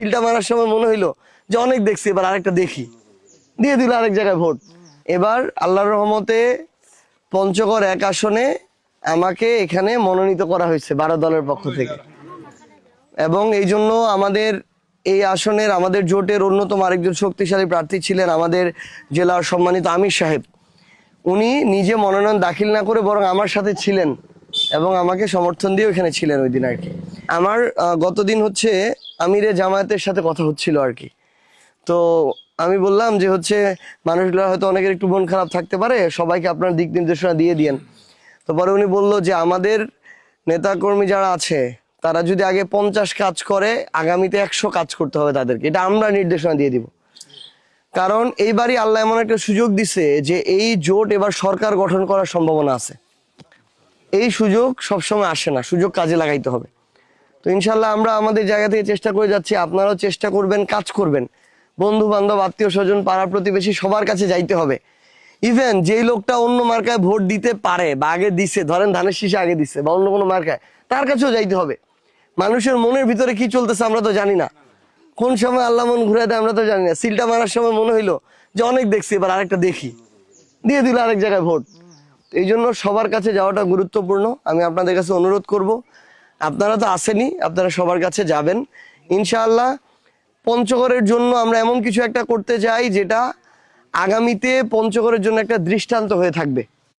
তিলটা মারার সময় মনে হইল যে অনেক দেখছি, এবার আরেকটা দেখি। দিয়ে দিল আরেক জায়গায় ভোট। এবার আল্লাহর রহমতে পঞ্চগড় এক আসনে আমাকে এখানে মনোনীত করা হয়েছে বারো দলের পক্ষ থেকে। এবং এই জন্য আমাদের এই আসনের আমাদের জোটের অন্যতম আরেকজন শক্তিশালী প্রার্থী ছিলেন আমাদের জেলার সম্মানিত আমির সাহেব। উনি নিজে মনোনয়ন দাখিল না করে বরং আমার সাথে ছিলেন এবং আমাকে সমর্থন দিয়ে ওখানে ছিলেন ওই দিন আর কি। আমার গতদিন হচ্ছে আমিরে জামায়াতের সাথে কথা হচ্ছিল আর কি। তো আমি বললাম যে হচ্ছে, মানুষগুলো হয়তো অনেকের একটু মন খারাপ থাকতে পারে, সবাইকে আপনার দিক নির্দেশনা দিয়ে দিয়েন। তো পরে উনি বলল যে, আমাদের নেতাকর্মী যারা আছে, তারা যদি আগে পঞ্চাশ কাজ করে, আগামীতে একশো কাজ করতে হবে তাদেরকে। এটা আমরা নির্দেশনা দিয়ে দিব। কারণ এইবারই আল্লাহ এমন একটা সুযোগ দিছে যে, এই জোট এবার সরকার গঠন করার সম্ভাবনা আছে। এই সুযোগ সবসময় আসে না, সুযোগ কাজে লাগাইতে হবে। তো ইনশাল্লাহ আমরা আমাদের জায়গা থেকে চেষ্টা করে যাচ্ছি, আপনারাও চেষ্টা করবেন, কাজ করবেন। বন্ধু বান্ধব আত্মীয় স্বজন পাড়া প্রতিবেশী সবার কাছে যাইতে হবে। ইভেন যেই লোকটা অন্য মার্কায় ভোট দিতে পারে বা আগে দিছে, ধরেন ধানের শীষে আগে দিচ্ছে বা অন্য কোনো মার্কায়, তার কাছেও যাইতে হবে। মানুষের মনের ভিতরে কি চলতেছে আমরা তো জানি না। কোন সময় আল্লাহ মন ঘুরে দেয় আমরা তো জানি না। সিলটা মারার সময় মনে হইল যে অনেক দেখছি, এবার আরেকটা দেখি। দিয়ে দিল আরেক জায়গায় ভোট। এই জন্য সবার কাছে যাওয়াটা গুরুত্বপূর্ণ। আমি আপনাদের কাছে অনুরোধ করব আপনারা তো আসেনি আপনারা সবার কাছে যাবেন। ইনশাআল্লাহ পঞ্চগড়ের জন্য আমরা এমন কিছু একটা করতে চাই, যেটা আগামীতে পঞ্চগড়ের জন্য একটা দৃষ্টান্ত হয়ে থাকবে।